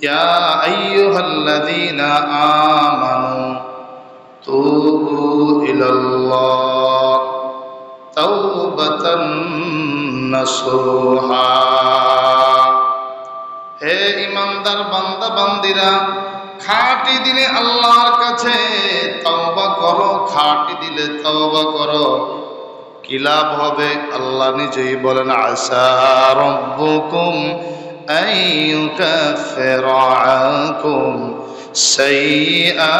يا أيها الذين آمنوا توبوا إلى الله توبة نصوحا হে ইমানদার বান্দা বান্দিরা খাঁটি দিলে আল্লাহর কাছে তওবা করো খাঁটি দিলে তওবা করো কি লাভ হবে আল্লাহ নিজেই বলেন আশা রব্বুকুম আইয়ুকাফির আনকুম সাইয়্যাতিকুম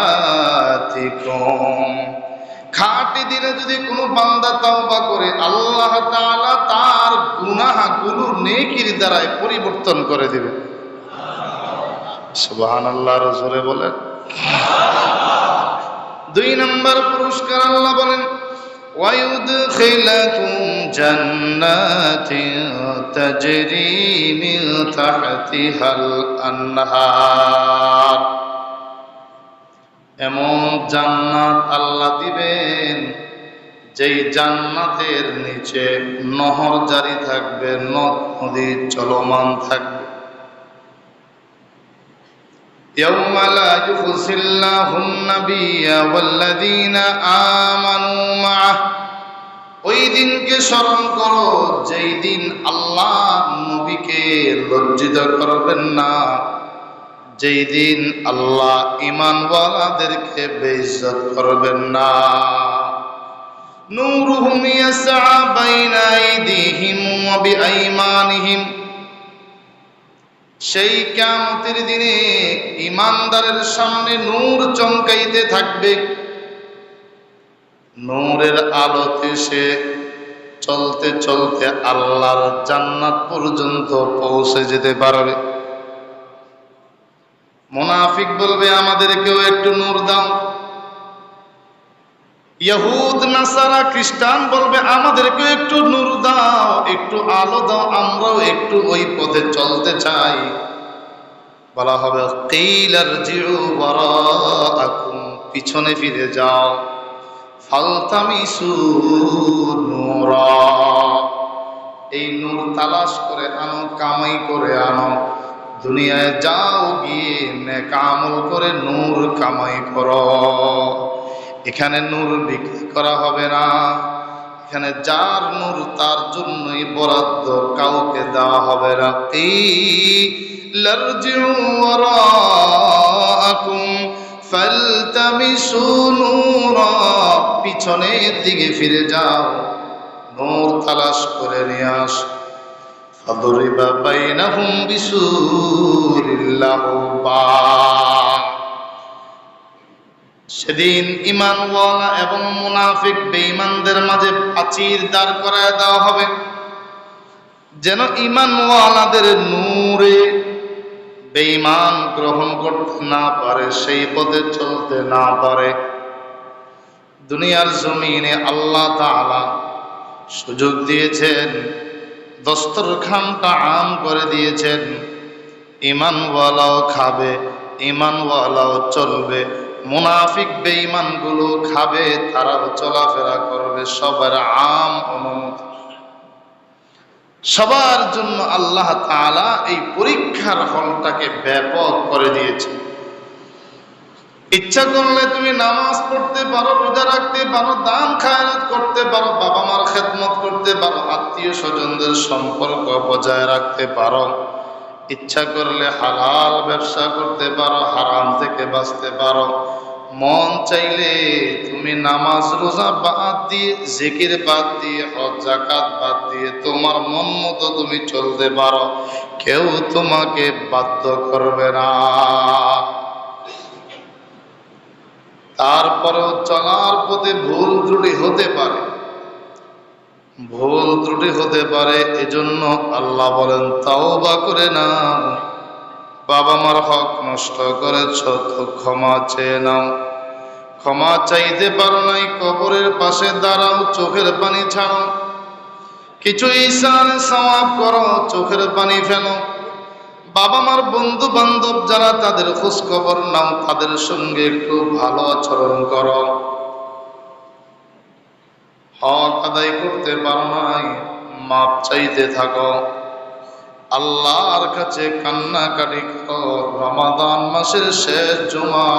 খাঁটি দিলে যদি কোনো বান্দা তওবা করে, আল্লাহ তাআলা তার গুনাহগুলো নেকির দ্বারাই পরিবর্তন করে দিবে। সুবহানাল্লাহ, রাসূলে বলেন। দুই নম্বর পুরস্কার আল্লাহ বলেন ويدخلكم جنات تجري من تحتها الأنهار এমন জান্নাত আল্লাহ দিবেন যেই জান্নাতের নিচে নহর জারি থাকবে নদ নদী চলমান থাকবে يوم لا يخزي الله النبي والذين آمنوا معه ওই দিনকে স্মরণ করো যেই দিন আল্লাহ নবীকে লজ্জিত করবেন না যেই দিন আল্লাহ ইমানওয়ালাদেরকে বেইজ্জত করবেন না নূরুহুম ইয়াসআ বাইনা আইদিহিম ওয়া বিআইমানিহিম সেই কিয়ামতের দিনে ইমানদারের সামনে নূর চমকাইতে থাকবে। নূরের আলোতে সে চলতে চলতে আল্লাহর জান্নাত পর্যন্ত পৌঁছে যেতে পারবে। মোনাফিক বলবে, আমাদেরকেও একটু নূর দাও। ইহুদ নাসারা, খ্রিস্টান বলবে আমাদেরকে একটু নূর দাও, একটু আলো দাও, আমরাও একটু ওই পথে চলতে চাই। বলা হবে কিলার জিউ বারাআকুম, পিছনে ফিরে যাও। ফালতামিসু এই নূর তালাশ করে আনো, কামাই করে আনো। দুনিয়ায় যাও গিয়ে, নেক আমল করে নূর কামাই করো। এখানে নূর বিক্রি করা হবে না। এখানে যার নূর, তার জন্যই বরাদ্দ কাউকে দেওয়া হবে না। নূরা, পিছনের দিকে ফিরে যাও, নূর তালাশ করে নিয়ে আস। ফাদরিবা বাইনাহুম বিসুরিল্লাহু বা সেদিন ইমানওয়ালা এবং মুনাফিক বেঈমানদের মাঝে প্রাচীর দাঁড় করায় দেওয়া হবে। যেন ইমানওয়ালাদের নূরে বেঈমান গ্রহণ করতে না পারে, সেই পথে চলতে না পারে। দুনিয়ার জমিনে আল্লাহ তাআলা সুযোগ দিয়েছেন, দস্তরখানটা আম করে দিয়েছেন। ইমানওয়ালাও খাবে ইমানওয়ালাও চলবে। মুনাফিক বেঈমানগুলো খাবে, তারাও চলাফেরা করবে, সবার আম অনুমতি সবার জন্য আল্লাহ তাআলা এই পরীক্ষার হলটাকে ব্যাপক করে দিয়েছে ইচ্ছা করলে তুমি নামাজ পড়তে পারো, রোজা রাখতে পারো, দান খায়রাত করতে পারো বাবা মার খেদমত করতে পারো আত্মীয় স্বজনদের সম্পর্ক বজায় রাখতে পারো। ইচ্ছা করলে হালাল ব্যবসা করতে পারো, হারাম থেকে বাঁচতে পারো। মন চাইলে তুমি নামাজ, রোজা বাদ দিয়ে, জিকির বাদ দিয়ে, হজ জাকাত বাদ দিয়ে তোমার মন মতো তুমি চলতে পারো। কেউ তোমাকে বাধ্য করবে না। তারপরেও চলার পথে ভুল ত্রুটি হতে পারে। ভুল ত্রুটি হতে পারে, এজন্য আল্লাহ বলেন তাও বা করে না বাবা মার হক নষ্ট করেছ, তো ক্ষমা চেয়ে নাও। ক্ষমা চাইতে পারো নাই, কবরের পাশে দাঁড়াও, চোখের পানি ছাড়ো। কিছু ইসান সওয়াব করো, চোখের পানি ফেলো। বাবা মার বন্ধু বান্ধব যারা তাদের খোঁজ খবর নাও, তাদের সঙ্গে একটু ভালো আচরণ করো। হক আদায় করতে পারো নাই, মাপ চাইতে থাকো। আল্লাহর কাছে কান্নাকাটি করো। রমাদান মাসের শেষ জমা।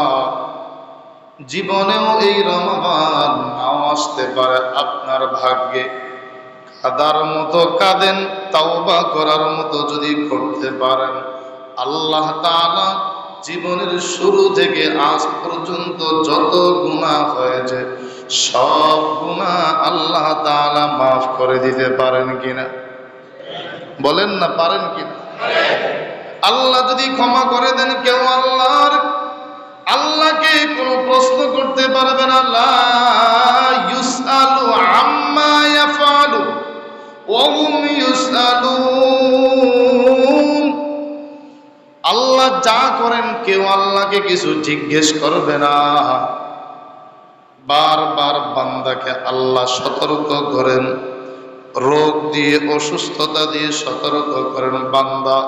জীবনেও এই রমাদান নাও আসতে পারে আপনার ভাগ্যে। কাদার মতো কাঁদেন, তাওবা করার মতো যদি করতে পারেন। আল্লাহ তাআলা জীবনের শুরু থেকে আজ পর্যন্ত যত গুনাহ হয়েছে সব গুনাহ আল্লাহ তালা মাফ করে দিতে পারেন কিনা? বলেন না, পারেন কিনা? আল্লাহ যদি ক্ষমা করে দেন, কেউ আল্লাহর, আল্লাহকে কোনো প্রশ্ন করতে পারবে না। আল্লাহ যা করেন, কেউ আল্লাহকে কিছু জিজ্ঞেস করবে না। বারবার বান্দাকে আল্লাহ সতর্ক করেন, রোগ দিয়ে, অসুস্থতা দিয়ে সতর্ক করেন, বান্দা,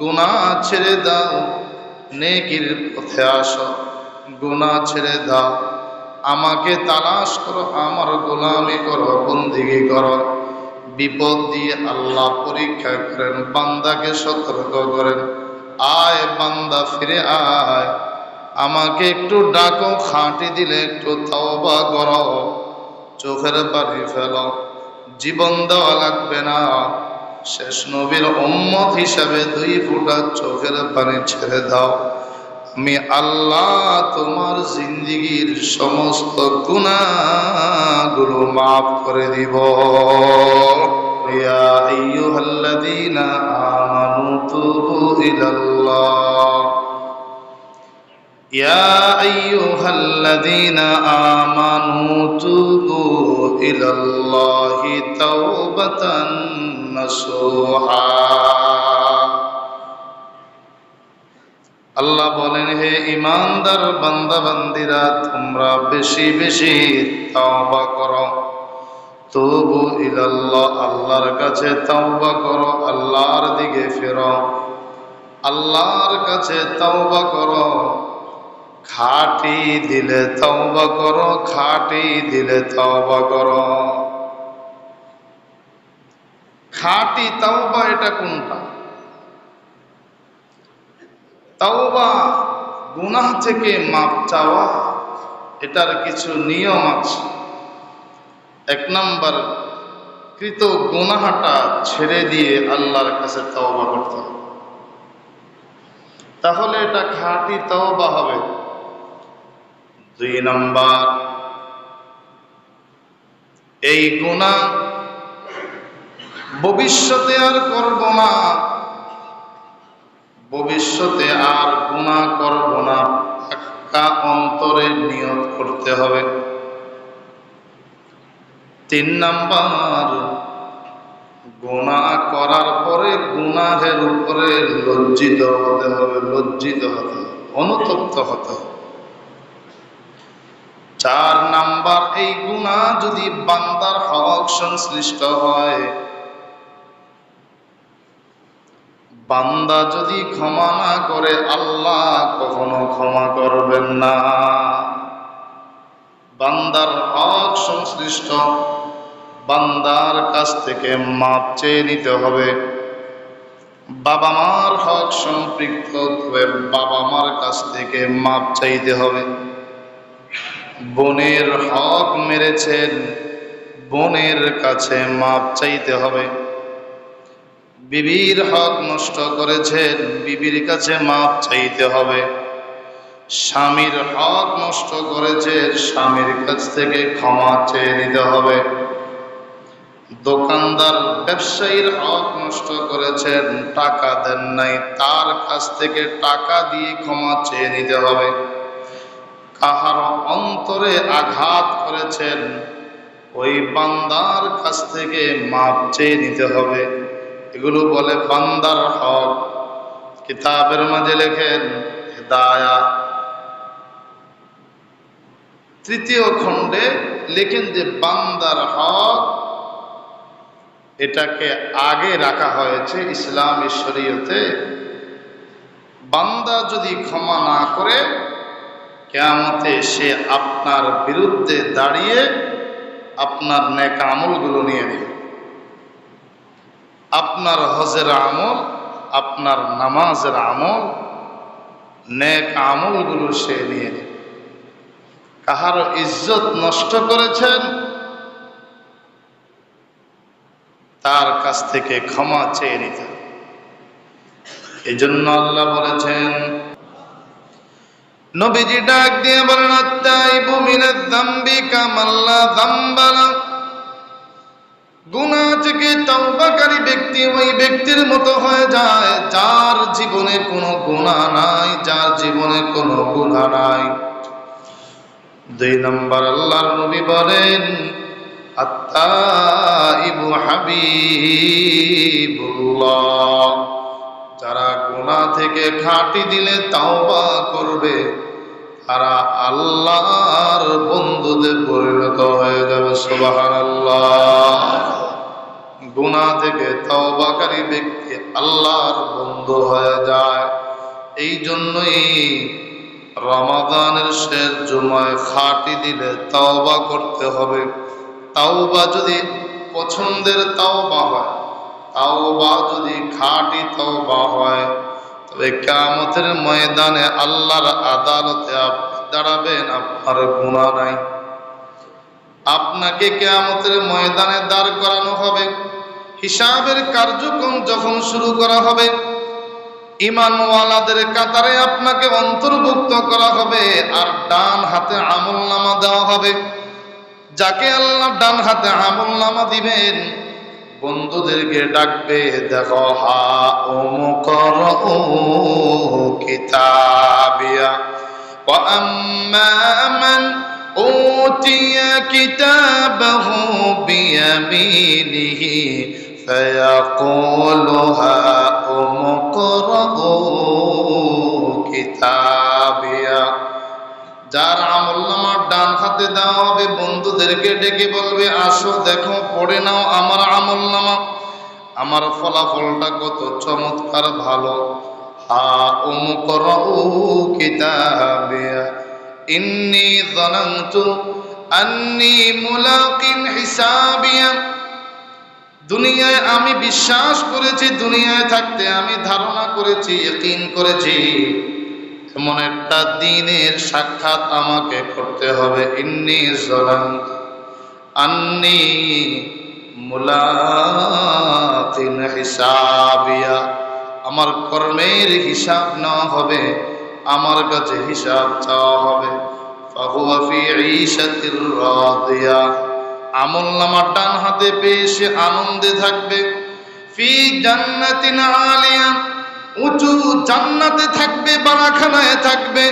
গুনাহ ছেড়ে দাও, নেকির পথে আসো, গুনাহ ছেড়ে দাও, আমাকে তালাশ করো, আমার গোলামি করো, বন্দিগি করো, বিপদ দিয়ে আল্লাহ পরীক্ষা করেন, বান্দাকে সতর্ক করেন, আয় বান্দা, ফিরে আয়। আমাকে একটু ডাকো, খাঁটি দিলে একটু তাওবা করো। চোখের পানি ফেলো, জীবন দেওয়া লাগবে না। শেষ নবীর উম্মত হিসাবে দুই ফুটা চোখের পানি ছেড়ে দাও। আমি আল্লাহ তোমার জিন্দিগির সমস্ত গুনাহগুলো মাফ করে দিব। ইয়া يا أيها الذين آمنوا توبوا إلى الله توبة نصوحا আল্লাহ বলেন হে ইমানদার বান্দা বান্দিরা তোমরা বেশি বেশি তাওবা করো তবু ইলাল্লাহ আল্লাহর কাছে তাওবা করো আল্লাহর দিকে ফেরো আল্লাহর কাছে তাওবা করো খাটি দিলে তওবা করো, খাটি দিলে তওবা করো। খাটি তওবা এটা কোনটা? তওবা গুনাহ থেকে মাপ চাওয়া, এটার কিছু নিয়ম আছে। এক নম্বর, কৃত গুনাহটা ছেড়ে দিয়ে আল্লাহর কাছে তওবা করতে হবে। তাহলে এটা খাঁটি তওবা হবে। দুই নম্বর। এই গুণা ভবিষ্যতে আর করব না। ভবিষ্যতে আর গুণা করব না। পাক্কা অন্তরে নিয়ত করতে হবে। তিন নাম্বার, গুণা করার পরে গুনাহের উপরে লজ্জিত হতে হবে, লজ্জিত হতে হবে, অনুতপ্ত হতে হবে। চার নাম্বার, এই গুণা যদি বান্দার হক সংশ্লিষ্ট হয়, বান্দা যদি ক্ষমা না করে, আল্লাহ কখনো ক্ষমা করবেন না। বান্দার হক সংশ্লিষ্ট, বান্দার কাছ থেকে মাপ চেয়ে নিতে হবে। বাবা মার হক সম্পৃক্ত হয়ে বাবা মার কাছ থেকে মাপ চাইতে হবে। বোনের হক মেরেছেন, বোনের কাছে মাপ চাইতে হবে। বিবির হক নষ্ট করেছেন, বিবির কাছে মাপ চাইতে হবে। স্বামীর হক নষ্ট করেছে স্বামীর কাছ থেকে ক্ষমা চেয়ে নিতে হবে। দোকানদার ব্যবসায়ীর হক নষ্ট করেছেন, টাকা দেন নাই, তার কাছ থেকে টাকা দিয়ে ক্ষমা চেয়ে নিতে হবে। কাহার অন্তরে আঘাত করেছেন, ওই বান্দার কাছ থেকে মাপ চেয়ে নিতে হবে। এগুলো বলে বান্দার হক। কিতাবের মাঝে লেখেন, হেদায়া। তৃতীয় খণ্ডে লেখেন যে বান্দার হক, এটাকে আগে রাখা হয়েছে ইসলাম শরীয়তে। বান্দা যদি ক্ষমা না করে কেয়ামতে সে আপনার বিরুদ্ধে দাঁড়িয়ে আপনার নেক আমলগুলো নিয়ে নেবে। আপনার হজের আমল, আপনার নামাজের আমল, নেক আমলগুলো সে নিয়ে নেবে। কাহার ইজ্জত নষ্ট করেছেন, তার কাছ থেকে ক্ষমা চেয়ে নিতে এই জন্য আল্লাহ বলেছেন নবীজি ডাক দিয়ে বলেন, আত্মাইবু মিনাদ যামবি কামাল্লা যামবালা। গুনাহ থেকে তওবাকারী ব্যক্তি ওই ব্যক্তির মতো হয়ে যায়, যার জীবনে কোনো গুনাহ নাই, যার জীবনে কোনো গুনাহ নাই। দুই নম্বর, আল্লাহর নবী বলেন, আত্মাইবু হাবিবুল্লাহ। যারা গুনাহ থেকে খাঁটি দিলে তাওবা করবে। তারা আল্লাহর বন্ধুদের পরিণত হয়ে যাবে, সুবহানাল্লাহ। গুনাহ থেকে তওবাকারী ব্যক্তি আল্লাহর বন্ধু হয়ে যায়। এই জন্যই রমাদানের শেষ জুমায় খাঁটি দিলে তাওবা করতে হবে। তাওবা যদি পছন্দের তাওবা হয়, তাওবা যদি খাঁটি তাওবা হয় তবে কামতের ময়দানে আল্লাহর আদালতে আপনি দাঁড়াবেন, আপনার গুনাহ নাই। আপনাকে কেয়ামতের ময়দানে দাঁড় করানো হবে। হিসাবের কার্যক্রম যখন শুরু করা হবে ইমানওয়ালাদের কাতারে আপনাকে অন্তর্ভুক্ত করা হবে আর ডান হাতে আমল নামা দেওয়া হবে। যাকে আল্লাহ ডান হাতে আমল নামা দিবেন বন্ধুদেরকে ডাকবে দেখো হা ওমকর ও কিতাবিয়া وأما من أوتي كتابه بيمينه فيقول هاؤم اقرءوا كتابيا যার আমল নামার ডান হাতে দেওয়া হবে, বন্ধুদেরকে ডেকে বলবে, আসো, দেখো, পড়ে নাও আমার আমল নামা। আমার ফলাফলটা কত চমৎকার, ভালো। হা দুনিয়ায় আমি বিশ্বাস করেছি, দুনিয়ায় থাকতে আমি ধারণা করেছি করেছি। এমন একটা দিনের সাক্ষাৎ আমাকে করতে হবে। ইন্নি জলান্ত আন্নি মুলাকিন হিসাবিয়া। আমার কর্মের হিসাব নেওয়া হবে, আমার কাছে হিসাব চাওয়া হবে। আমল নামার ডান হাতে পেয়ে সে আনন্দে থাকবে। ফি জান্নাতিন আলিয়া। উঁচু জান্নাতে থাকবে, বারাখানায় থাকবে।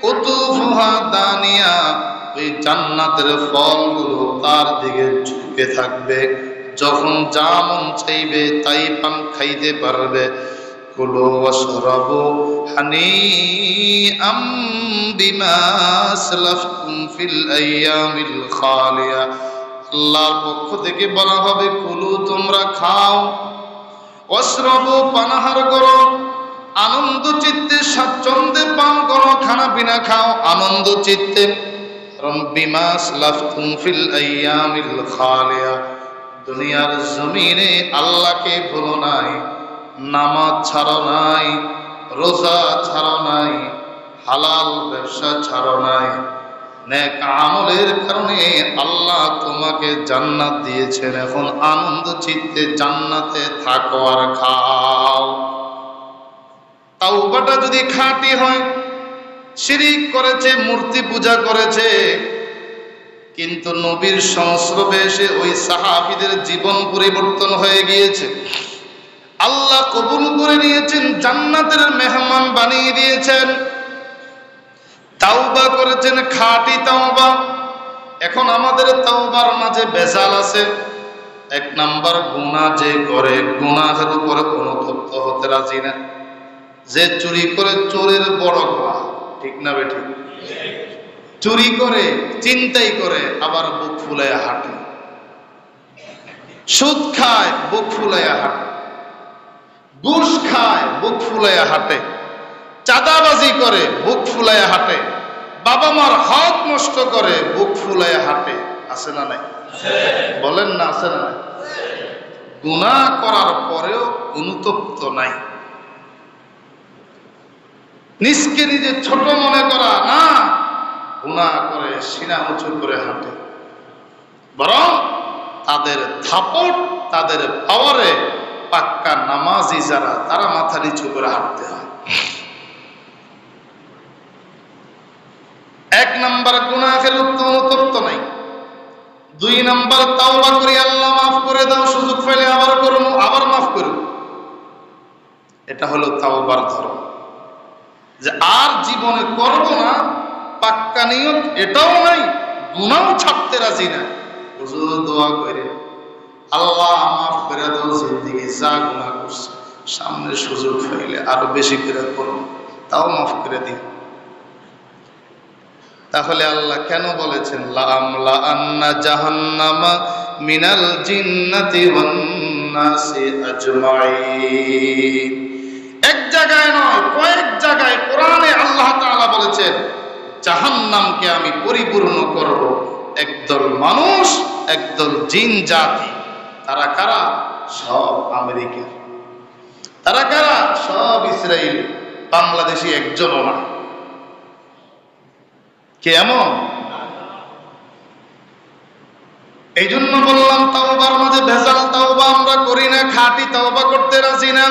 কুতুফুহা দানিয়া, ওই জান্নাতের ফলগুলো তার দিকে ঝুঁকে থাকবে। যখন যা মন চাইবে তাই পান খাইতে পারবে। কুলো ওয়াশরাবু হানিআম বিমা আসলাফতুম ফিল আইয়ামিল খালিয়া। আল্লাহর পক্ষ থেকে বলা হবে, কুলু তোমরা খাও অশ্রব পানাহার করো। আনন্দ চিত্তে স্বাচ্ছন্দ্যে পান করো, খানা পিনা খাও, আনন্দ চিত্তে। দুনিয়ার জমিনে আল্লাহকে ভুলো নাই, নামাজ ছাড়ো নাই, রোজা ছাড়ো নাই, হালাল ব্যবসা ছাড়ো নাই। নেক আমলের কারণে আল্লাহ তোমাকে জান্নাত দিয়েছেন। এখন আনন্দ চিত্তে জান্নাতে থাকো আর খাও। তাওবাটা যদি খাঁটি হয়, শিরিক করেছে, মূর্তি পূজা করেছে, কিন্তু নবীর সংস্রবে এসে ওই সাহাবিদের জীবন পরিবর্তন হয়ে গিয়েছে। আল্লাহ কবুল করে নিয়েছেন, জান্নাতের মেহমান বানিয়ে দিয়েছেন। তাওবা করেছেন, খাঁটি তাওবা। এখন আমাদের তাওবার মাঝে বেজাল আছে। এক নাম্বার গুনাহ যে করে, গুনাহের উপরে অনুতপ্ত হতে রাজি না। যে চুরি করে চোরের বড় গলা। ঠিক না বেঠি? চুরি করে, চিন্তাই করে, আবার বুক ফুলাইয়া হাঁটে। সুদ খায়, বুক ফুলাইয়া হাঁটে। ঘুষ খায়, বুক ফুলাইয়া হাঁটে। চাঁদাবাজি করে, বুক ফুলাইয়া হাঁটে। বাবা মার হক নষ্ট করে, বুক ফুলাইয়া হাঁটে। আছে না নাই? বলেন না, আছে না নাই? গুনাহ করার পরেও অনুতপ্ত নাই। নিজকে নিজে ছোট মনে করা, না, গুনাহ করে, সিনা উঁচু করে হাঁটে। বরং তাদের থাপট, তাদের পাওয়ারে পাক্কা নামাজি যারা, তারা মাথা নিচু করে হাঁটতে হয়। এক নাম্বার গুনাহের উত্তম অনুতপ্ত নাই। দুই নাম্বার তাওবা করি, আল্লাহ মাফ করে দাও, সুযোগ পেলে আবার করব আবার মাফ করব এটা হলো তাওবার ধর্ম। যে আর জীবনে করব না, পাক্কা নিয়ত এটাও নাই গুনাও ছাড়তে রাজি না। হুজুর দোয়া করে, আল্লাহ মাফ করে দাও, জিন্দিগি যা গুনাহ করছে, সামনে সুযোগ পাইলে আরও বেশি করে করব তাও মাফ করে দিন। তাহলে আল্লাহ কেন বলেছেন লাআমলা আন্না জাহান্নামা মিনাল জিন্নাতি ওয়ান নাসি আজমাইন। এক জায়গায় নয়, কয়েক জায়গায় কোরআনে আল্লাহ তাআলা বলেছেন, জাহান্নামকে আমি পরিপূর্ণ করব। একদল মানুষ, একদল জিন জাতি। তারা কারা? সব আমেরিকার। তারা কারা? সব ইসরায়েল বাংলাদেশি একজনও না। কে এমন? এই জন্য বললাম, তাওবার মাঝে ভেজাল তাওবা আমরা করি না, খাঁটি তাওবা করতে রাজি না।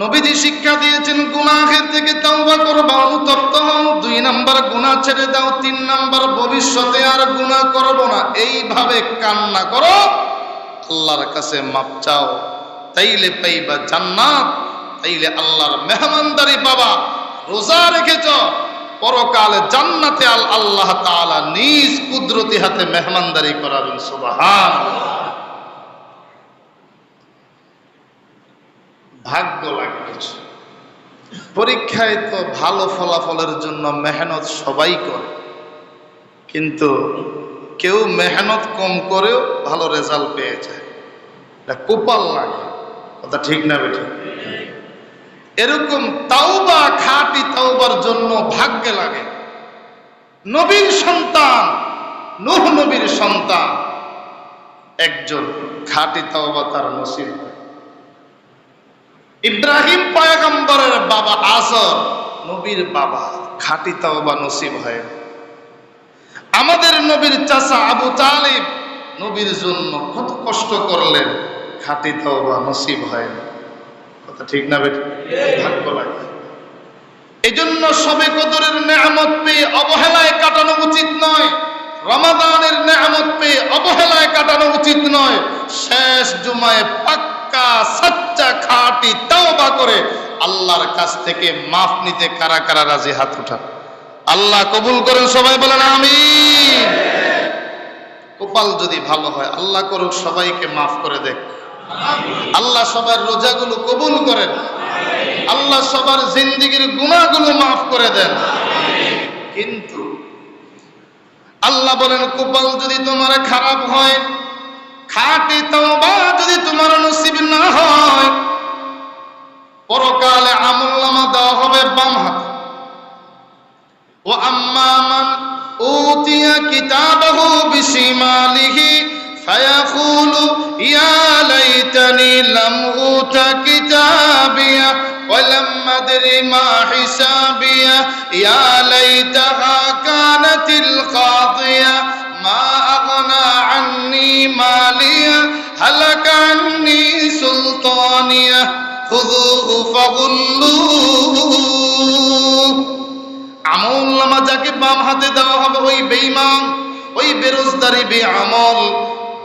নবীজি শিক্ষা দিয়েছেন, গুনাহের থেকে তাওবা করবা, অনুতপ্ত হও, দুই নাম্বার গুনাহ ছেড়ে দাও, তিন নাম্বার ভবিষ্যতে আর গুনাহ করব না, এইভাবে কান্না করো, আল্লাহর কাছে মাপ চাও, তাইলে পাইবা জান্নাত, তাইলে আল্লাহর মেহমানদারি পাবা, রোজা রেখেছ, পরকালে জান্নাতে আল আল্লাহ তাআলা নিজ কুদরতি হাতে মেহমানদারি করাবেন সুবহান ভাগ্য লাগে কিছু। পরীক্ষায় তো ভালো ফলাফলের জন্য মেহনত সবাই করে। কিন্তু কেউ মেহনত কম করেও ভালো রেজাল্ট পেয়ে যায়। কোপাল লাগে। কথা ঠিক না বেঠি? এরকম তাওবা, খাঁটি তাওবার জন্য ভাগ্যে লাগে। নবীর সন্তান, নূহ নবীর সন্তান। একজন খাঁটি তাওবা তার নসিব। ইব্রাহিম পয়গম্বরের বাবা আসর, নবীর বাবা, খাঁটি তাওবা নসিব হয়। আমাদের নবীর চাচা আবু তালিব নবীর জন্য কত কষ্ট করলেন, খাঁটি তাওবা নসিব হয়। কথা ঠিক না বেটা? ভাগ্য লাগে। এই জন্য সবে কদরের নেয়ামত পেয়ে অবহেলায় কাটানো উচিত নয়। রমাদানের নেয়ামত পেয়ে অবহেলায় কাটানো উচিত নয়। শেষ জুমায় পাক্কা সাচ্চা খাঁটি তাওবা করে আল্লাহর কাছ থেকে মাফ নিতে কারা কারা রাজি? হাত উঠা আল্লাহ কবুল করেন, সবাই বলেন আমিন। কপাল যদি ভালো হয়, আল্লাহ করুক, সবাইকে মাফ করে দেখ। আল্লাহ সবার রোজাগুলো কবুল করেন। আল্লাহ সবার জিন্দিগির গুণাগুলো মাফ করে দেন। কিন্তু আল্লাহ বলেন, কপাল যদি তোমার খারাপ হয় খাটি তওবা যদি তোমার নসিব না হয় পরকালে আমুল্লামা দেওয়া হবে বাম হাতে ও আম্মা মান উতিয়া কিতাবাহু বিশিমালিহি فيقول يا ليتني لم أوت كتابيه ولم أدر ما حسابيه يا ليتها كانت القاضية سلطانيه خذوه فغلوه আমল নামা যাকে বাম হাতে দেওয়া হবে ওই বেঈমান ওই বেরোজদারি বে আমল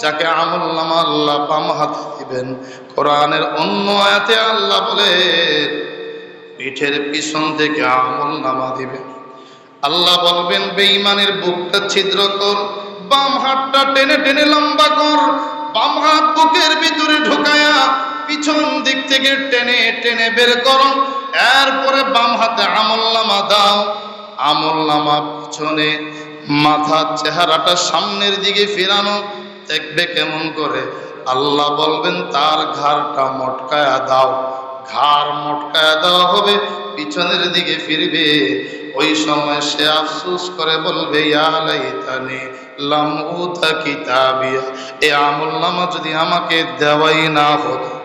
যাকে আমল নামা আল্লাহ বাম হাতে দিবেন কোরআনের অন্য আয়াতে আল্লাহ বলে পিঠের পিছন থেকে আমল নামা দিবেন আল্লাহ বলবেন বেঈমানের বুকটা ছিদ্র কর বাম হাতটা টেনে টেনে লম্বা কর বাম হাত বুকের ভিতরে ঢুকায়া পিছন দিক থেকে টেনে টেনে বের করো। এরপরে বাম হাতে আমল নামা দাও। আমল নামা পিছনে মাথার চেহারাটা সামনের দিকে ফেরানো। দেখবে কেমন করে? আল্লাহ বলবেন, তার ঘাড়টা মটকায়া দাও। ঘাড় মটকায়া দেওয়া হবে, পিছনের দিকে ফিরবে। ওই সময় সে আফসোস করে বলবে লাম কিতাবিয়া, এ আমল নামা যদি আমাকে দেওয়াই না হতো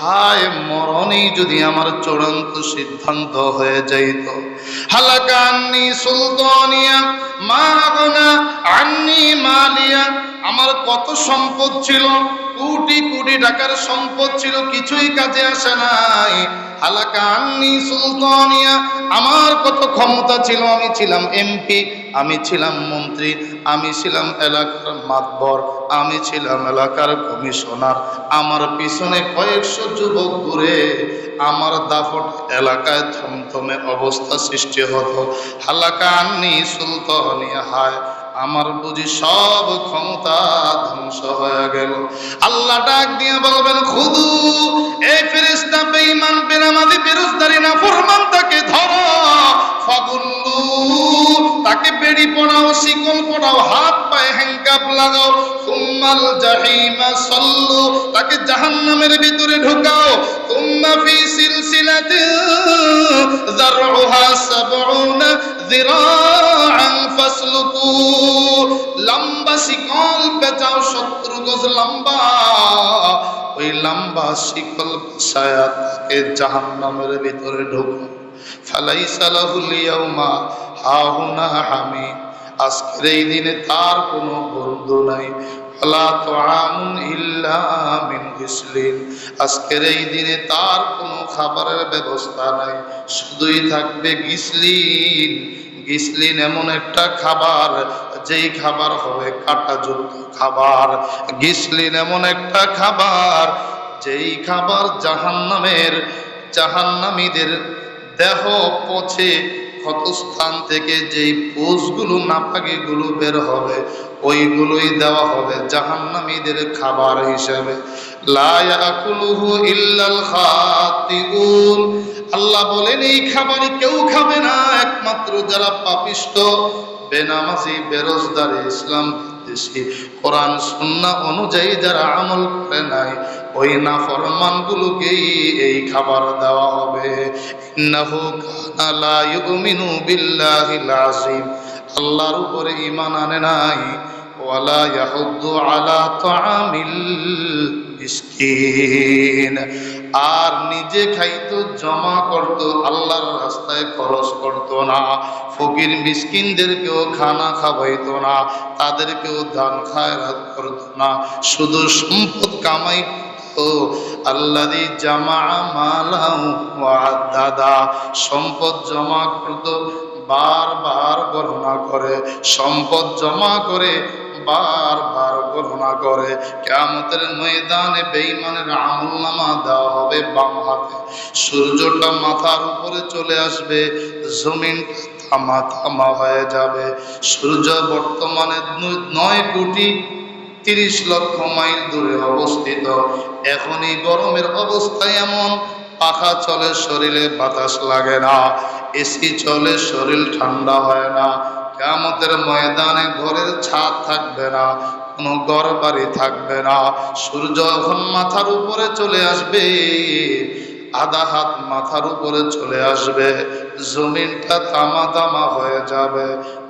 হায় যদি আমার চূড়ান্ত সিদ্ধান্ত হয়ে যাইত। হালাকান্নি সুলতানিয়া, মা আগনা আন্নি মালিয়া, আমার কত সম্পদ ছিল? কোটি কোটি টাকার সম্পদ ছিল, কিছুই কাজে আসে নাই। হালাকা সুলতানিয়া, আমার কত ক্ষমতা ছিল, আমি ছিলাম এমপি, আমি ছিলাম মন্ত্রী, আমি ছিলাম এলাকার মাতবর, আমি ছিলাম এলাকার কমিশনার। আমার পিছনে কয়েকশো যুবক ঘুরে, আমার দাফট এলাকায় থমথমে অবস্থা সৃষ্টি হতো। হালাকা আন্নি সুলতানিয়া, হায় আমার বুঝি সব ক্ষমতা ধ্বংস হয়ে গেল। আল্লাহ ডাক দিয়ে বলবেন, খুদু এই ফেরেশতা বেঈমান, বেনামাজি বেরোজদারি না ফরমান তাকে ধরো। ফাগুল্লু, তাকে বেড়ি পড়াও শিকল পড়াও হাত পায়ে হ্যাঙ্কাপ লাগাও। সুম্মাল জাহিমা, সল্লু, তাকে জাহান্নামের ভিতরে ঢুকাও। তুম্মা ফি সিলসিলাতিন, যারউহা সাবউনা যিরাআন ফাসলুকু লম্বা শিকল পেঁচাও গজ লম্বা। ওই লম্বা শিকল পেঁচায়া তাকে ভিতরে ইয়াউমা হাহুনা হামিম আজকের এই দিনে তার কোনো বন্ধু নাই। ফালা তুআমুন ইল্লা মিন গিসলিন। আজকের এই দিনে তার কোনো খাবারের ব্যবস্থা নাই। শুধুই থাকবে গিসলিন। গিসলিন এমন একটা খাবার, যেই খাবার হবে কাঁটাযুক্ত খাবার। গিসলিন এমন একটা খাবার, যেই খাবার জাহান্নামের, জাহান্নামীদের দেহ পচে ক্ষতস্থান থেকে যেই পোষগুলো, নাপাকিগুলো বের হবে, ওইগুলোই দেওয়া হবে জাহান্নামীদের খাবার হিসেবে। আল্লাহ বলেন, এই খাবার কেউ খাবে না, একমাত্র যারা পাপিষ্ট, বেনামাজি বেরোজদার ইসলাম বিদ্বেষী কোরআন, সুন্নাহ অনুযায়ী যারা আমল করে নাই, ওই নাফরমান গুলোকেই এই খাবার দেওয়া হবে। আল্লাহর উপরে ঈমান আনে নাই। ওয়ালা ইয়াহুদ্দু আলা তাআমিল মিসকিন। আর নিজে খাইতো, জমা করত, আল্লাহর রাস্তায় খরচ করত না। ফকির মিসকিনদেরকেও খানা খাওয়াইতো না, তাদেরকেও দান খায়রাত করত না। শুধু সম্পদ কামাই আল্লাদি জামা দাদা সম্পদ জমা করত, বারবার গণনা করে। সম্পদ জমা করে বারবার গণনা করে কেমতের ময়দানে বেইমানের আমল নামা দেওয়া হবে বাম হাতে সূর্যটা মাথার উপরে চলে আসবে জমিনটা থামা থামা হয়ে যাবে। সূর্য বর্তমানে নয় কোটি তিরিশ লক্ষ মাইল দূরে অবস্থিত। এখন এই গরমের অবস্থা এমন, পাখা চলে শরীরে বাতাস লাগে না, এসি চলে শরীর ঠান্ডা হয় না। কেমতের ময়দানে ঘরের ছাদ থাকবে না, কোনো ঘর বাড়ি থাকবে না। সূর্য এখন মাথার উপরে চলে আসবে, আধা হাত মাথার উপরে চলে আসবে। জমিনটা তামা তামা হয়ে যাবে।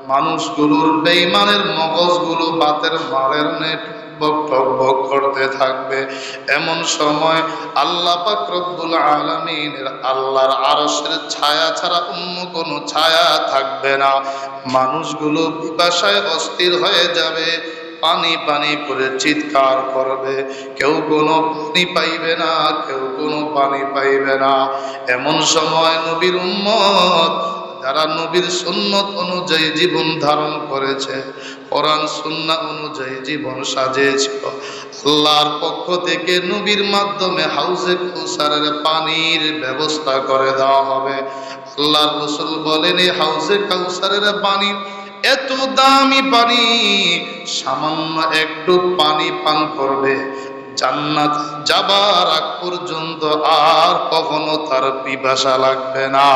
মানুষগুলোর বেইমানের মগজগুলো বাতের মারের নেট বক বক করতে থাকবে। এমন সময় আল্লাহ পাক আলামিনের আল্লাহর আরশের ছায়া ছাড়া অন্য কোনো ছায়া থাকবে না। মানুষগুলো পিপাসায় অস্থির হয়ে যাবে, পানি পানি করে চিৎকার করবে। কেউ কোনো পানি পাইবে না, কেউ কোনো পানি পাইবে না। এমন সময় নবীর উম্মত, যারা নবীর সুন্নত অনুযায়ী জীবন ধারণ করেছে কোরআন সুন্না অনুযায়ী জীবন সাজিয়েছিল। আল্লাহর পক্ষ থেকে নবীর মাধ্যমে হাউজে কৌসারের পানির ব্যবস্থা করে দেওয়া হবে। আল্লাহর রসুল বলেন এই হাউসে কাউসারের পানি, এত দামি পানি, সামান্য একটু পানি পান করবে জান্নাত যাবার আগ পর্যন্ত আর কখনো তার পিপাসা লাগবে না।